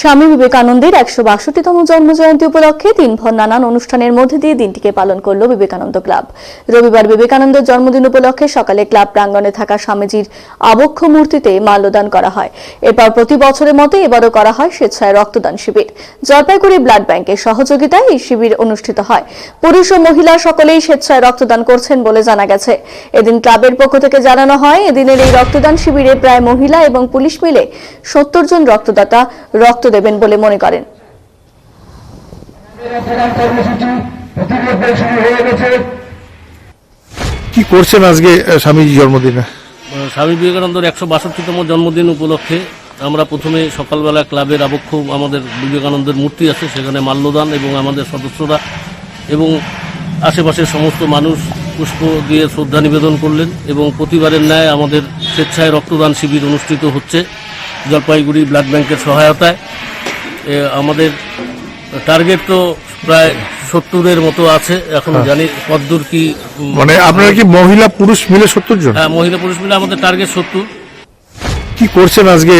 স্বামী বিবেকানন্দের একশো বাষট্টিতম জন্মজয়ন্তী উপলক্ষে দিনভর নানান অনুষ্ঠানের মধ্যে দিয়ে দিনটিকে পালন করল বিবেকানন্দ ক্লাব। রবিবার বিবেকানন্দের জন্মদিন উপলক্ষে সকালে ক্লাব প্রাঙ্গণে থাকা স্বামীজির আবক্ষ মূর্তিতে মাল্যদান করা হয়। এরপর প্রতি বছরের মতো এবারও করা হয় স্বেচ্ছায় রক্তদান শিবির। জলপাইগুড়ি ব্লাড ব্যাংকের সহযোগিতায় এই শিবির অনুষ্ঠিত হয়। পুরুষ ও মহিলা সকলেই স্বেচ্ছায় রক্তদান করছেন বলে জানা গেছে। এদিন ক্লাবের পক্ষ থেকে জানানো হয়, এদিনের এই রক্তদান শিবিরে প্রায় মহিলা এবং পুলিশ মিলে সত্তর জন রক্তদাতা রক্ত দেবেন বলে মনে করেন। হয়ে কি করছেন আজকে স্বামীজি জন্মদিনে? স্বামী বিবেকানন্দের একশো বাষট্টিতম জন্মদিন উপলক্ষে আমরা প্রথমে সকালবেলা ক্লাবের আবক্ষ আমাদের বিবেকানন্দের মূর্তি আছে সেখানে মাল্যদান এবং আমাদের সদস্যরা এবং আশেপাশের সমস্ত মানুষ পুষ্প দিয়ে শ্রদ্ধা নিবেদন করলেন এবং প্রতিবারের ন্যায় আমাদের স্বেচ্ছায় রক্তদান শিবির অনুষ্ঠিত হচ্ছে। জলপাইগুড়ি ব্লাড ব্যাংকের সহায়তায়। আমাদের টার্গেট তো প্রায় সত্তরের মতো আছে এখন জানি কদ্দূর কি মানে আপনারা কি মহিলা পুরুষ মিলে সত্তর জন? হ্যাঁ মহিলা পুরুষ মিলে আমাদের টার্গেট সত্তর। কি করছেন আজকে?